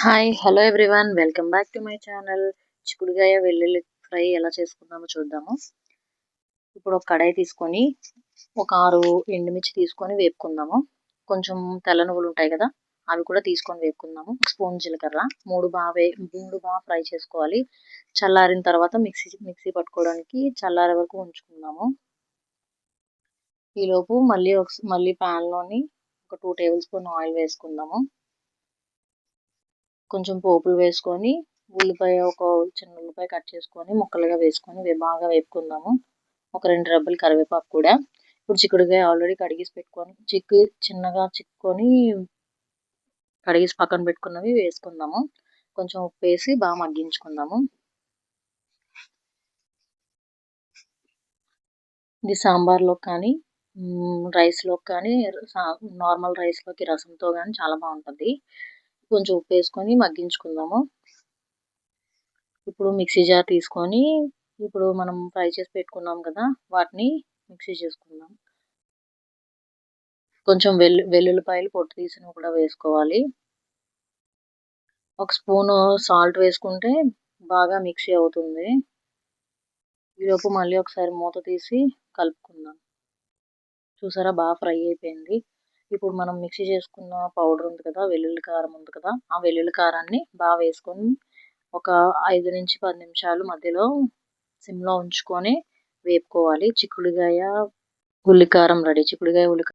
Hi hello everyone. Welcome back to my channel. చిక్కుడుగాయ వెల్లుల్లి fry ఎలా చేసుకుందామో చూద్దాము. ఇప్పుడు ఒక కడాయి తీసుకొని ఒక ఆరు ఎండుమిర్చి తీసుకొని వేపుకుందాము. కొంచెం తెల్ల నువ్వులు ఉంటాయి కదా అవి కూడా తీసుకొని వేపుకుందాము. స్పూన్ జీలకర్ర మూడు బాగా వే మూడు బాగా ఫ్రై చేసుకోవాలి. చల్లారిన తర్వాత మిక్సీ మిక్సీ పట్టుకోవడానికి చల్లారే వరకు ఉంచుకుందాము. ఈలోపు మళ్ళీ ఒక మళ్ళీ ప్యాన్లోని ఒక టూ టేబుల్ స్పూన్ ఆయిల్ వేసుకుందాము. కొంచెం పోపులు వేసుకొని ఉల్లిపాయ ఒక చిన్న ఉల్లిపాయ కట్ చేసుకొని ముక్కలుగా వేసుకొని బాగా వేపుకుందాము. ఒక రెండు రబ్బలు కరివేపాకు కూడా. ఇప్పుడు చిక్కుడుకాయ ఆల్రెడీ కడిగేసి పెట్టుకొని చిక్కు చిన్నగా చిక్కుకొని కడిగేసి పక్కన పెట్టుకున్నవి వేసుకుందాము. కొంచెం ఉప్పు వేసి బాగా మగ్గించుకుందాము. ఇది సాంబార్లో కానీ రైస్లో కానీ నార్మల్ రైస్లోకి రసంతో కానీ చాలా బాగుంటుంది. కొంచెం ఉప్పు వేసుకొని మగ్గించుకుందాము. ఇప్పుడు మిక్సీ జార్ తీసుకొని ఇప్పుడు మనం ఫ్రై చేసి పెట్టుకున్నాం కదా వాటిని మిక్సీ చేసుకుందాం. కొంచెం వెల్లు వెల్లుల్లిపాయలు పొట్టు తీసిన కూడా వేసుకోవాలి. ఒక స్పూను సాల్ట్ వేసుకుంటే బాగా మిక్సీ అవుతుంది. ఈలోపు మళ్ళీ ఒకసారి మూత తీసి కలుపుకుందాం. చూసారా? బాగా ఫ్రై అయిపోయింది. ఇప్పుడు మనం మిక్సీ చేసుకున్న పౌడర్ ఉంది కదా వెల్లుల్లి కారం ఉంది కదా ఆ వెల్లుల్లి కారాన్ని బాగా వేసుకొని ఒక ఐదు నుంచి పది నిమిషాలు మధ్యలో సిమ్లో ఉంచుకొని వేపుకోవాలి. చిక్కుడుగాయ ఉల్లికారం రెడీ. చిక్కుడుగాయ ఉల్లి